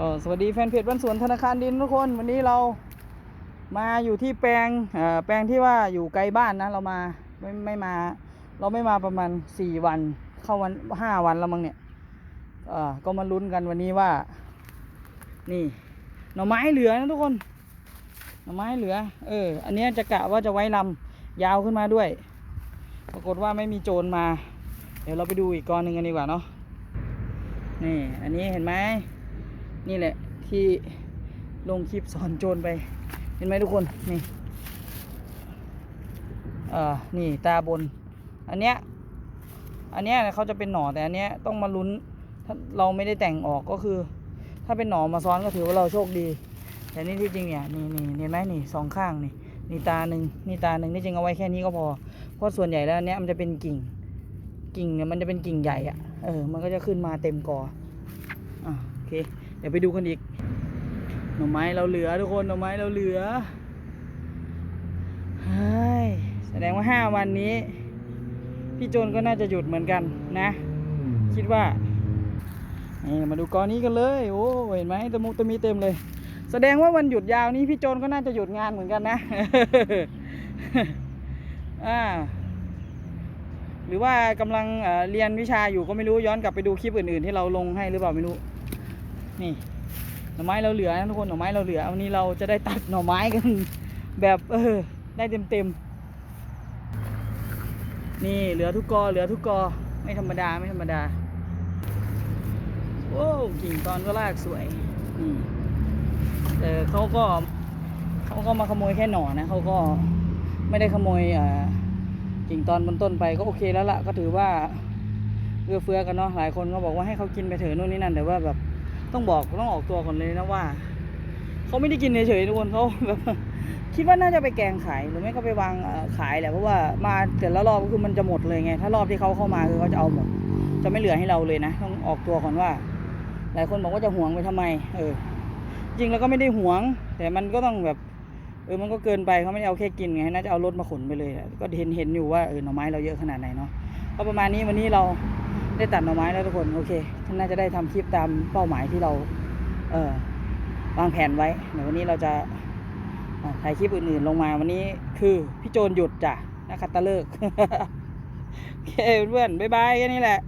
ก็สวัสดีแฟนเพจบ้านสวนธนาคารดินทุกคน วันนี้เรามาอยู่ที่แปลงแปลงที่ว่าอยู่ไกลบ้านนะเรามาไม่ไม่มา เราไม่มาประมาณสี่วัน เข้าวันห้าวันแล้วมั้งเนี่ยก็มาลุ้นกันวันนี้ว่า นี่ หน่อไม้เหลือนะทุกคน หน่อไม้เหลือ เออ อันนี้จะกะว่าจะไว้ลำยาวขึ้นมาด้วย ปรากฏว่าไม่มีโจรมา เดี๋ยวเราไปดูอีกกอนหนึ่งกันดีกว่าเนาะนี่ อันนี้เห็นไหม นี่แหละที่ลงคลิปสอนโจรไป เห็นไหมทุกคน นี่เอ่อนี่ตาบน อันเนี้ย อันเนี้ยเขาจะเป็นหน่อแต่อันเนี้ยต้องมาลุ้น ถ้าเราไม่ได้แต่งออกก็คือ ถ้าเป็นหน่อมาซ้อนก็ถือว่าเราโชคดี แต่นี่ที่จริงเนี่ยนี่นี่เห็นไหมนี่สองข้างนี่นี่ตาหนึ่งนี่ตาหนึ่งนี่จริงเอาไว้แค่นี้ก็พอ เพราะส่วนใหญ่แล้วอันเนี้ยมันจะเป็นกิ่ง กิ่งเนี่ยมันจะเป็นกิ่งใหญ่อะเออ มันก็จะขึ้นมาเต็มกออะโอเค เดี๋ยวไปดูกันอีก หน่อไม้เราเหลือทุกคน หน่อไม้เราเหลือเฮ้ยแสดงว่าห้าวันนี้ พี่โจนก็น่าจะหยุดเหมือนกันนะ คิดว่านี่มาดูกอนี้กันเลย โอ้เห็นไหมตะมุตะมีเต็มเลย แสดงว่าวันหยุดยาวนี้พี่โจนก็น่าจะหยุดงานเหมือนกันนะอ่าหรือว่ากำลังเรียนวิชาอยู่ก็ไม่รู้ย้อนกลับไปดูคลิปอื่นๆ ที่เราลงให้หรือเปล่าไม่รู้ นี่หน่อไม้เราเหลือนะทุกคนหน่อไม้เราเหลือวันนี้เราจะได้ตัดหน่อไม้กัน แบบเออได้เต็มๆนี่เหลือทุกกอเหลือทุกกอไม่ธรรมดาไม่ธรรมดาโอ้กิ่งตอนก็ลากสวยนี่แต่เขาก็เขาก็มาขโมยแค่หน่อนะเขาก็ไม่ได้ขโมยอ่ากิ่งตอนบนต้นไปก็โอเคแล้วล่ะก็ถือว่าเอื้อเฟื้อกันเนาะหลายคนก็บอกว่าให้เขากินไปเถอะนู่นนี่นั่นแต่ว่าแบบ ต้องบอกต้องออกตัวก่อนเลยนะว่าเขาไม่ได้กินเฉยๆทุกคนเขาแบบคิดว่าน่าจะไปแกงขายหรือไม่ก็ไปวางขายแหละเพราะว่ามาแต่ละรอบก็คือมันจะหมดเลยไง ถ้ารอบที่เขาเข้ามาคือเขาจะเอาหมด จะไม่เหลือให้เราเลยนะ ต้องออกตัวก่อนว่า หลายคนบอกว่าจะห่วงไปทำไม เออ จริงแล้วก็ไม่ได้ห่วง แต่มันก็ต้องแบบ เออมันก็เกินไปเขาไม่ได้เอาแค่กินไงน่าจะเอารถมาขนไปเลยก็เห็นเห็นอยู่ว่าเออหน่อไม้เราเยอะขนาดไหนเนาะก็ประมาณนี้วันนี้เรา ได้ตัดหน่อไม้แล้วทุกคนโอเคน่าจะได้ทำคลิปตามเป้าหมายที่เรา เออวางแผนไว้เดี๋ยววันนี้เราจะถ่ายคลิปอื่นๆลงมาวันนี้คือพี่โจนหยุดจ้ะนักขัตฤกษ์โอเคเพื่อนบ๊ายบายแค่นี้แหละ